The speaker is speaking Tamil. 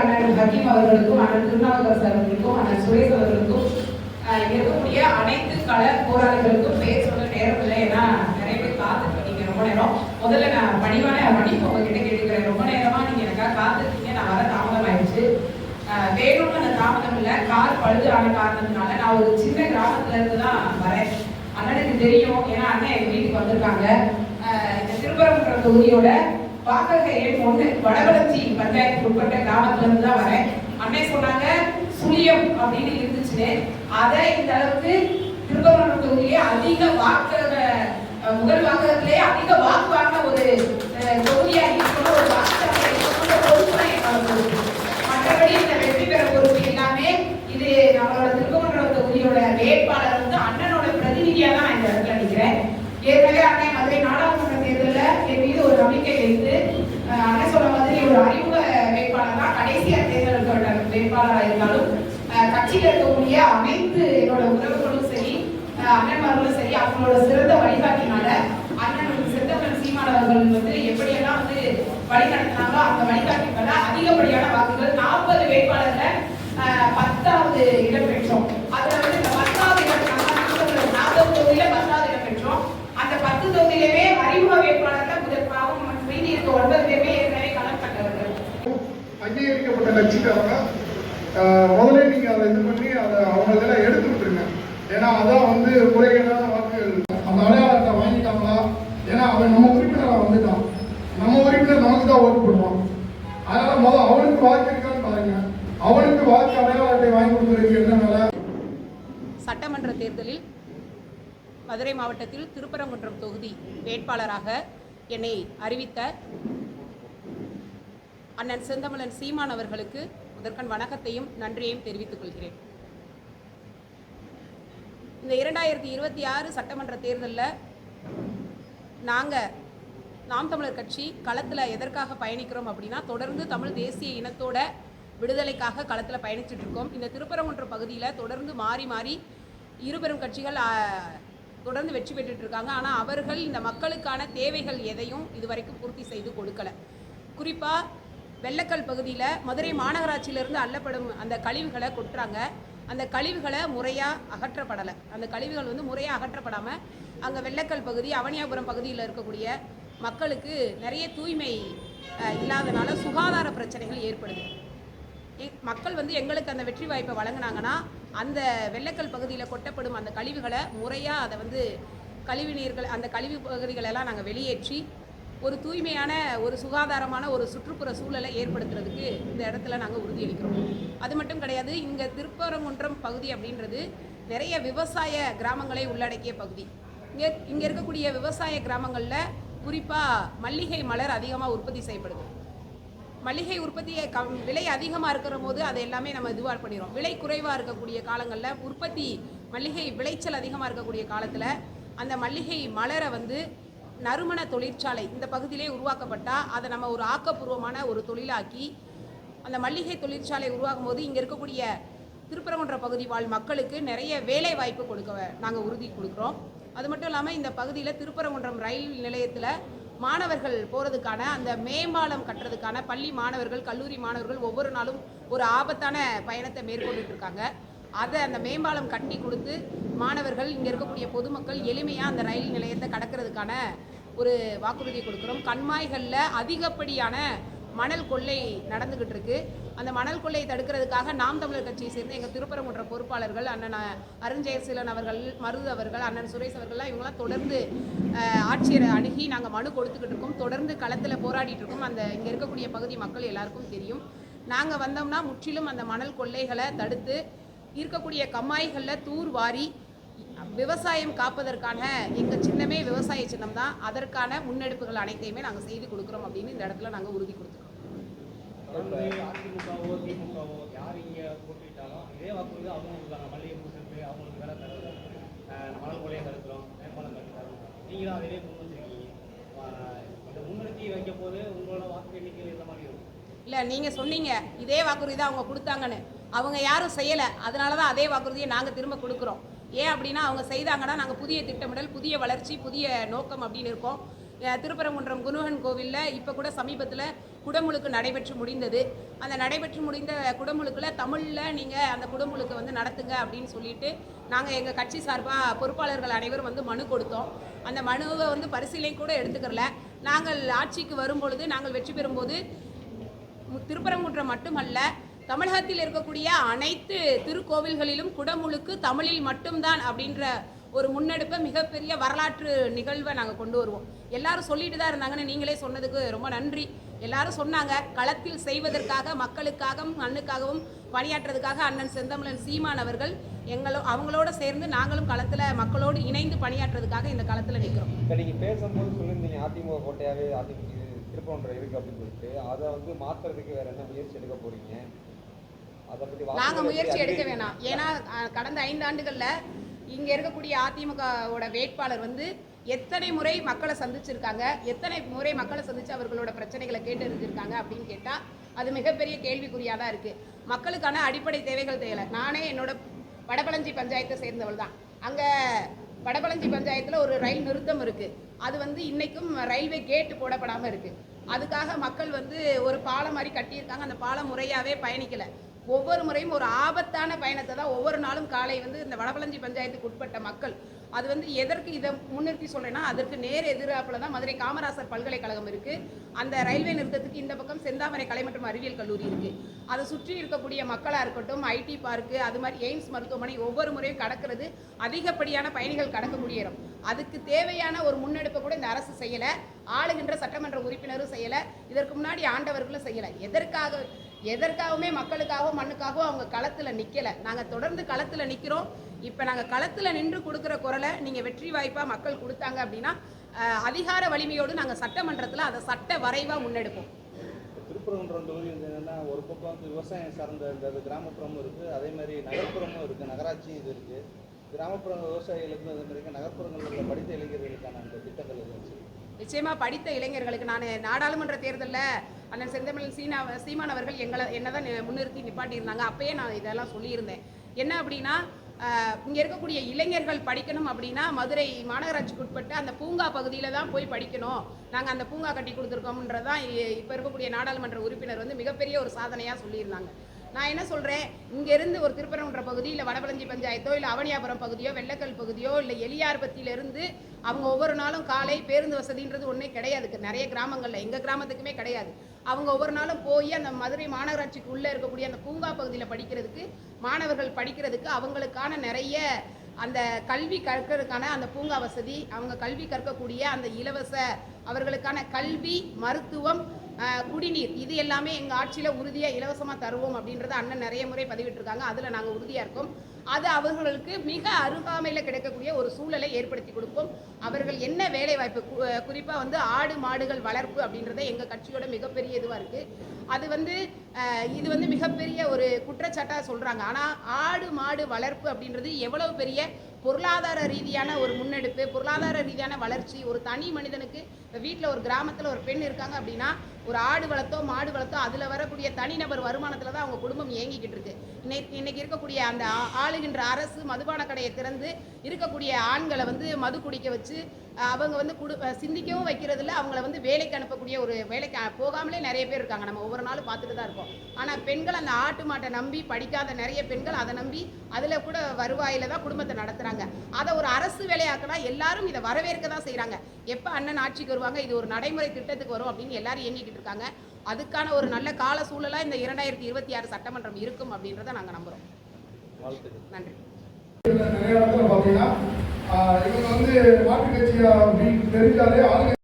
அண்ணன் ஹக்கீம் அவர்களுக்கும் அண்ணன் திருநாவுக்கரசு அவர்களுக்கும் அண்ணன் சுரேஷ் அவர்களுக்கும் இருக்கக்கூடிய அனைத்து கள போராளிகளுக்கும் பேர் சொல்ல நேரம் இல்லை. ஏன்னா நிறைய பேர் காத்துட்டு ரொம்ப நேரம். முதல்ல நான் பணிவான மன்னிப்பு உங்ககிட்ட கேட்டுக்கிறேன். ரொம்ப நேரமா நீங்க எனக்காக காத்துருக்கீங்க நான் வர தாமதம் ஆயிடுச்சு வேணும்னு அந்த தாமதம் இல்லை. கார் பழுது ஆன காரணத்தினால நான் ஒரு சின்ன கிராமத்துல இருந்து தான் வரேன். அண்ணனுக்கு தெரியும். ஏன்னா அண்ணன் எங்க வீட்டுக்கு வந்திருக்காங்க. இந்த திருப்பரங்குன்ற தொகுதியோட வாக்கக எண் ஒண்ணு வடவளர்ச்சி பஞ்சாயத்துக்கு உட்பட்ட கிராமத்துல இருந்து தான் வரேன். அண்ணே சொன்னாங்க சுழியம் அப்படின்னு இருந்துச்சுன்னு. அதை இந்த அளவுக்கு திருப்பரங்குன்றம் தொகுதியிலே அதிக வாக்கு முதல் வாக்ககத்திலே அதிக வாக்கு வாங்கின ஒரு தொகுதியாக இருக்கணும் ஒரு வாக்கு பொறுப்பு மற்றபடி இந்த வெற்றி பெற பொறுப்பு எல்லாமே இது நம்மளோட திருப்பரங்குன்றம் தொகுதியோட வேட்பாளர் வந்து அண்ணனோட பிரதிநிதியா தான் இந்த இடத்துல நிக்கிறேன் ஏற்கனவே அண்ணன் மதுரை நாடாளுமன்ற தேர்தலில் என் மீது ஒரு நம்பிக்கை வைத்து அண்ணன் சொன்ன மாதிரி ஒரு அறிமுக வேட்பாளர் தான் கடைசியா தேர்ந்தெடுக்கப்பட்ட வேட்பாளராக இருந்தாலும் கட்சியில் இருக்கக்கூடிய அனைத்து என்னோட உறவுகளும் சரி அண்ணன்மார்களும் சரி அவங்களோட சிறந்த வழிகாட்டினால அண்ணன் செந்தமன் சீமானவர்கள் வந்து எப்படியெல்லாம் வந்து வழிநடத்தினாங்களோ அந்த வழிகாட்டினால அதிகப்படியான வாக்கு நாற்பது வேட்பாளர்ல அஹ், பத்தாவது இடம் பெற்றோம் அதுல வந்து இந்த பத்தாவது இடம் நம்ம நாற்பது தொகுதியில பத்தாவது இடம் பெற்றோம் அந்த பத்து தொகுதியிலுமே அறிமுக வேட்பாளர்ல முதல் பாவம் மீதி இருக்க ஒன்பது பேருமே ஏற்கனவே களம் கண்டவர்கள் அங்கீகரிக்கப்பட்ட கட்சிக்காரங்க ஆஹ், முதல்ல நீங்க அதை இது பண்ணி அதை அவங்க இதெல்லாம் எடுத்து விட்டுருங்க. ஏன்னா அதான் வந்து முறைகேடான வாக்குகள். அந்த அடையாளத்தை வாங்கிட்டாங்களா? ஏன்னா அவன் நம்ம உறுப்பினராக வந்துட்டான். நம்ம உறுப்பினர் நமக்கு தான் ஓட்டு போடுவான். அதனால முதல் அவனுக்கு வாக்கு இருக்கான்னு பாருங்க. அவனுக்கு வாக்கு அடையாள அட்டை வாங்கி கொடுத்துருக்கு என்ன வேலை? சட்டமன்ற தேர்தலில் மதுரை மாவட்டத்தில் திருப்பரங்குன்றம் தொகுதி வேட்பாளராக என்னை அறிவித்த அண்ணன் செந்தமலன் சீமான் அவர்களுக்கு முதற்கண் வணக்கத்தையும் நன்றியையும் தெரிவித்துக் கொள்கிறேன். இந்த இரண்டாயிரத்தி இருபத்தி ஆறு சட்டமன்ற தேர்தலில் நாங்கள் நாம் தமிழர் கட்சி களத்தில் எதற்காக பயணிக்கிறோம் அப்படின்னா தொடர்ந்து தமிழ் தேசிய இனத்தோட விடுதலைக்காக களத்தில் பயணிச்சுட்டு இருக்கோம். இந்த திருப்பரங்குன்ற பகுதியில் தொடர்ந்து மாறி மாறி இருபெரும் கட்சிகள் தொடர்ந்து வெற்றி பெற்றுட்டு இருக்காங்க. ஆனால் அவர்கள் இந்த மக்களுக்கான தேவைகள் எதையும் இதுவரைக்கும் பூர்த்தி செய்து கொடுக்கல. குறிப்பாக வெள்ளக்கல் பகுதியில் மதுரை மாநகராட்சியிலிருந்து அள்ளப்படும் அந்த கழிவுகளை கொட்டுறாங்க. அந்த கழிவுகளை முறையாக அகற்றப்படலை. அந்த கழிவுகள் வந்து முறையாக அகற்றப்படாமல் அங்கே வெள்ளக்கல் பகுதி அவனியாபுரம் பகுதியில் இருக்கக்கூடிய மக்களுக்கு நிறைய தூய்மை இல்லாதனால சுகாதார பிரச்சனைகள் ஏற்படுது. மக்கள் வந்து எங்களுக்கு அந்த வெற்றி வாய்ப்பை வழங்கினாங்கன்னா அந்த வெள்ளக்கல் பகுதியில் கொட்டப்படும் அந்த கழிவுகளை முறையாக அதை வந்து கழிவு நீர்கள் அந்த கழிவு பகுதிகளெல்லாம் நாங்கள் வெளியேற்றி ஒரு தூய்மையான ஒரு சுகாதாரமான ஒரு சுற்றுப்புற சூழலை ஏற்படுத்துறதுக்கு இந்த இடத்துல நாங்கள் உறுதியளிக்கிறோம். அது மட்டும் கிடையாது இங்கே திருப்பரங்குன்றம் பகுதி அப்படின்றது நிறைய விவசாய கிராமங்களை உள்ளடக்கிய பகுதி. இங்கே இங்கே இருக்கக்கூடிய விவசாய கிராமங்களில் குறிப்பாக மல்லிகை மலர் அதிகமாக உற்பத்தி செய்யப்படுது. மளிகை உற்பத்தியை கம் விலை அதிகமாக இருக்கிற போது அதை எல்லாமே நம்ம இதுவாக பண்ணிடுறோம். விலை குறைவாக இருக்கக்கூடிய காலங்களில் உற்பத்தி மளிகை விளைச்சல் அதிகமாக இருக்கக்கூடிய காலத்தில் அந்த மல்லிகை மலரை வந்து நறுமண தொழிற்சாலை இந்த பகுதியிலே உருவாக்கப்பட்டால் அதை நம்ம ஒரு ஆக்கப்பூர்வமான ஒரு தொழிலாக்கி அந்த மல்லிகை தொழிற்சாலை உருவாகும் போது இங்கே இருக்கக்கூடிய திருப்பரங்குன்ற பகுதி வாழ் மக்களுக்கு நிறைய வேலை வாய்ப்பு கொடுக்க நாங்கள் உறுதி கொடுக்குறோம். அது மட்டும் இல்லாமல் இந்த பகுதியில் திருப்பரங்குன்றம் ரயில் நிலையத்தில் மாணவர்கள் போகிறதுக்கான அந்த மேம்பாலம் கட்டுறதுக்கான பள்ளி மாணவர்கள் கல்லூரி மாணவர்கள் ஒவ்வொரு நாளும் ஒரு ஆபத்தான பயணத்தை மேற்கொண்டுட்டு இருக்காங்க. அதை அந்த மேம்பாலம் கட்டி கொடுத்து மாணவர்கள் இங்கே இருக்கக்கூடிய பொதுமக்கள் எளிமையாக அந்த ரயில் நிலையத்தை கடக்கிறதுக்கான ஒரு வாக்குறுதி கொடுக்குறோம். கண்மாய்களில் அதிகப்படியான மணல் கொள்ளை நடந்துக்கிட்டு இருக்கு. அந்த மணல் கொள்ளையை தடுக்கிறதுக்காக நாம் தமிழர் கட்சியை சேர்ந்து எங்கள் திருப்பரங்குன்ற பொறுப்பாளர்கள் அண்ணன் அருஞ்செயசீலன் அவர்கள் மருது அவர்கள் அண்ணன் சுரேஷ் அவர்கள்லாம் இவங்களாம் தொடர்ந்து ஆட்சியரை அணுகி நாங்கள் மனு கொடுத்துக்கிட்டு இருக்கோம். தொடர்ந்து களத்தில் போராடிட்டு இருக்கோம். அந்த இங்கே இருக்கக்கூடிய பகுதி மக்கள் எல்லாருக்கும் தெரியும். நாங்கள் வந்தோம்னா முற்றிலும் அந்த மணல் கொள்ளைகளை தடுத்து இருக்கக்கூடிய கம்மாய்களில் தூர் வாரி விவசாயம் காப்பதற்கான எங்கள் சின்னமே விவசாய சின்னம் தான் அதற்கான முன்னெடுப்புகள் அனைத்தையுமே நாங்கள் செய்து கொடுக்குறோம் அப்படின்னு இந்த இடத்துல நாங்கள் உறுதி கொடுத்துருக்கோம் இல்லை நீங்கள் சொன்னீங்க இதே வாக்குறுதி தான் அவங்க கொடுத்தாங்கன்னு. அவங்க யாரும் செய்யலை. அதனால தான் அதே வாக்குறுதியை நாங்கள் திரும்ப கொடுக்குறோம். ஏன் அப்படின்னா அவங்க செய்தாங்கன்னா நாங்கள் புதிய திட்டமிடல் புதிய வளர்ச்சி புதிய நோக்கம் அப்படின்னு இருக்கோம். திருப்பரங்குன்றம் குருவன் கோவிலில் இப்போ கூட சமீபத்தில் குடமுழுக்கு நடைபெற்று முடிந்தது. அந்த நடைபெற்று முடிந்த குடமுழுக்கில் தமிழில் நீங்கள் அந்த குடமுழுக்கு வந்து நடத்துங்க அப்படின்னு சொல்லிட்டு நாங்கள் எங்கள் கட்சி சார்பாக பொறுப்பாளர்கள் அனைவரும் வந்து மனு கொடுத்தோம். அந்த மனுவை வந்து பரிசீலனை கூட எடுத்துக்கிறல. நாங்கள் ஆட்சிக்கு வரும்பொழுது நாங்கள் வெற்றி பெறும்போது திருப்பரங்குன்றம் மட்டுமல்ல தமிழகத்தில் இருக்கக்கூடிய அனைத்து திருக்கோவில்களிலும் குடமுழுக்கு தமிழில் மட்டும்தான் அப்படின்ற ஒரு முன்னெடுப்பை மிகப்பெரிய வரலாற்று நிகழ்வை நாங்கள் கொண்டு வருவோம். எல்லாரும் சொல்லிட்டு தான் இருந்தாங்கன்னு நீங்களே சொன்னதுக்கு ரொம்ப நன்றி. எல்லாரும் சொன்னாங்க களத்தில் செய்வதற்காக மக்களுக்காகவும் மண்ணுக்காகவும் பணியாற்றுறதுக்காக அண்ணன் செந்தமிழன் சீமான் அவர்கள் எங்களோ அவங்களோட சேர்ந்து நாங்களும் களத்தில் மக்களோடு இணைந்து பணியாற்றுறதுக்காக இந்த களத்தில் நிற்கிறோம் இப்போ நீங்கள் பேசும்போது சொல்லியிருந்தீங்க அதிமுக கோட்டையாகவே அதிமுக இது திருப்பரங்குன்றம் அப்படின்னு சொல்லிட்டு. அதை வந்து மாற்றுறதுக்கு வேறு என்ன முயற்சி எடுக்க போகிறீங்க நாங்க முயற்சி எடுக்க வேணாம். ஏன்னா கடந்த ஐந்து ஆண்டுகள்ல இங்க இருக்கக்கூடிய அதிமுகவோட வேட்பாளர் வந்து எத்தனை முறை மக்களை சந்திச்சிருக்காங்க எத்தனை முறை மக்களை சந்திச்சு அவர்களோட பிரச்சனைகளை கேட்டு அறிஞ்சிருக்காங்க அப்படின்னு கேட்டா அது மிகப்பெரிய கேள்விக்குறியா தான் இருக்கு. மக்களுக்கான அடிப்படை தேவைகள் தேவை. நானே என்னோட வடபழஞ்சி பஞ்சாயத்தை சேர்ந்தவள் தான். அங்க வடபழஞ்சி பஞ்சாயத்துல ஒரு ரயில் நிறுத்தம் இருக்கு. அது வந்து இன்னைக்கும் ரயில்வே கேட் போடப்படாம இருக்கு. அதுக்காக மக்கள் வந்து ஒரு பாலம் மாதிரி கட்டியிருக்காங்க. அந்த பாலம் முறையாவே பயணிக்கல. ஒவ்வொரு முறையும் ஒரு ஆபத்தான பயணத்தை தான் ஒவ்வொரு நாளும் காலை வந்து இந்த வடபழஞ்சி பஞ்சாயத்துக்கு உட்பட்ட மக்கள் அது வந்து எதற்கு இதை முன்னிறுத்தி சொல்கிறேன்னா அதற்கு நேர் எதிராப்பில் தான் மதுரை காமராசர் பல்கலைக்கழகம் இருக்குது அந்த ரயில்வே நிறுத்தத்துக்கு இந்த பக்கம் செந்தாமரை கலை மற்றும் அறிவியல் கல்லூரி இருக்குது அதை சுற்றி இருக்கக்கூடிய மக்களாக இருக்கட்டும் ஐடி பார்க்கு அது மாதிரி எய்ம்ஸ் மருத்துவமனை ஒவ்வொரு முறையும் கடக்கிறது. அதிகப்படியான பயணிகள் கடக்கக்கூடிய இடம் அதுக்கு தேவையான ஒரு முன்னெடுப்பை கூட இந்த அரசு செய்யலை. ஆளுகின்ற சட்டமன்ற உறுப்பினரும் செய்யலை. இதற்கு முன்னாடி ஆண்டவர்களும் செய்யலை. எதற்காக எதற்காகவுமே மக்களுக்காகவும் மண்ணுக்காகவும் அவங்க களத்துல நிக்கல. நாங்க தொடர்ந்து களத்துல நிக்கிறோம். இப்ப நாங்க களத்துல நின்று கொடுக்கிற குரலை நீங்க வெற்றி வாய்ப்பா மக்கள் கொடுத்தாங்க அப்படின்னா அதிகார வலிமையோடு நாங்க சட்டமன்றத்துல அதை சட்ட வரைவா முன்னெடுப்போம். திருப்பரங்குன்றம் தொகுதி வந்து என்னன்னா ஒரு பக்கம் வந்து விவசாயம் சார்ந்த இந்த கிராமப்புறமும் இருக்குது அதே மாதிரி நகர்ப்புறமும் இருக்குது நகராட்சியும் இது இருக்குது கிராமப்புற விவசாயிகளுக்கும் அதே மாதிரி நகர்ப்புறங்களில் படித்த இளைஞர்களுக்கான அந்த திட்டங்கள் இருந்துச்சு நிச்சயமா படித்த இளைஞர்களுக்கு நான் நாடாளுமன்ற தேர்தலில் அண்ணன் செந்தமிழ் சீனா சீமான் அவர்கள் எங்களை என்ன தான் முன்னிறுத்தி நிப்பாட்டியிருந்தாங்க அப்பயே நான் இதெல்லாம் சொல்லியிருந்தேன். என்ன அப்படின்னா இங்கே இருக்கக்கூடிய இளைஞர்கள் படிக்கணும் அப்படின்னா மதுரை மாநகராட்சிக்கு உட்பட்டு அந்த பூங்கா பகுதியில் தான் போய் படிக்கணும். நாங்கள் அந்த பூங்கா கட்டி கொடுத்துருக்கோம்ன்றதான் தான் இப்போ இருக்கக்கூடிய நாடாளுமன்ற உறுப்பினர் வந்து மிகப்பெரிய ஒரு சாதனையாக சொல்லியிருந்தாங்க. நான் என்ன சொல்கிறேன் இங்கேருந்து ஒரு திருப்பரங்குன்ற பகுதி இல்லை வடபழஞ்சி பஞ்சாயத்தோ இல்லை அவனியாபுரம் பகுதியோ வெள்ளக்கல் பகுதியோ இல்லை எலியார்பத்தியிலிருந்து அவங்க ஒவ்வொரு நாளும் காலை பேருந்து வசதின்றது ஒன்றே கிடையாது நிறைய கிராமங்களில் எங்கள் கிராமத்துக்குமே கிடையாது. அவங்க ஒவ்வொரு நாளும் போய் அந்த மதுரை மாநகராட்சிக்கு உள்ளே இருக்கக்கூடிய அந்த பூங்கா பகுதியில் படிக்கிறதுக்கு மாணவர்கள் படிக்கிறதுக்கு அவங்களுக்கான நிறைய அந்த கல்வி கற்கிறதுக்கான அந்த பூங்கா வசதி அவங்க கல்வி கற்கக்கூடிய அந்த இலவச அவர்களுக்கான கல்வி மருத்துவம் குடிநீர். இது எல்லாமே எங்கள் ஆட்சியில் உறுதியாக இலவசமாக தருவோம் அப்படின்றத அண்ணன் நிறைய முறை பதிவிட்டிருக்காங்க. அதில் நாங்கள் உறுதியாக இருக்கோம். அது அவர்களுக்கு மிக அருகாமையில் கிடைக்கக்கூடிய ஒரு சூழலை ஏற்படுத்தி கொடுப்போம் அவர்கள் என்ன வேலை வாய்ப்பு குறிப்பாக வந்து ஆடு மாடுகள் வளர்ப்பு அப்படின்றத எங்கள் கட்சியோட மிகப்பெரிய இதுவாக இருக்குது அது வந்து இது வந்து மிகப்பெரிய ஒரு குற்றச்சாட்டாக சொல்கிறாங்க ஆனால் ஆடு மாடு வளர்ப்பு அப்படின்றது எவ்வளவு பெரிய பொருளாதார ரீதியான ஒரு முன்னெடுப்பு பொருளாதார ரீதியான வளர்ச்சி ஒரு தனி மனிதனுக்கு இப்போ வீட்டில் ஒரு கிராமத்தில் ஒரு பெண் இருக்காங்க அப்படின்னா ஒரு ஆடு வளர்த்தோ மாடு வளர்த்தோ அதில் வரக்கூடிய தனிநபர் வருமானத்தில் தான் அவங்க குடும்பம் இயங்கிக்கிட்டு இருக்கு. இன்னைக்கு இன்னைக்கு இருக்கக்கூடிய அந்த ஆளுகின்ற அரசு மதுபான கடையை திறந்து இருக்கக்கூடிய ஆண்களை வந்து மது குடிக்க வச்சு அவங்க வந்து குடு சிந்திக்கவும் வைக்கிறது இல்ல அவங்கள வந்து வேலைக்கு அனுப்பக்கூடிய ஒரு வேலைக்கு போகாமலே நிறைய பேர் இருக்காங்க. நம்ம ஒவ்வொரு நாளும் பார்த்துட்டு தான் இருக்கோம். ஆனால் பெண்கள் அந்த ஆட்டு மாட்டை நம்பி படிக்காத நிறைய பெண்கள் அதை நம்பி அதில் கூட வருவாயில தான் குடும்பத்தை நடத்துறாங்க. அதை ஒரு அரசு வேலையாக்கினா எல்லாரும் இதை வரவேற்க தான் செய்கிறாங்க எப்போ அண்ணன் ஆட்சிக்கு வருவாங்க இது ஒரு நடைமுறை திட்டத்துக்கு வரும் அப்படின்னு எல்லாரும் இயங்கிக்கிட்டு இருக்காங்க. அதுக்கான ஒரு நல்ல கால சூழலா இந்த இரண்டாயிரத்தி இருபத்தி ஆறு சட்டமன்றம் இருக்கும் அப்படின்றத நாங்கள் நம்புகிறோம் நன்றி. நிறைய இடத்துல பார்த்தீங்கன்னா இவங்க வந்து மாற்றுக் கட்சியா அப்படின்னு தெரிஞ்சாலே ஆளுங்க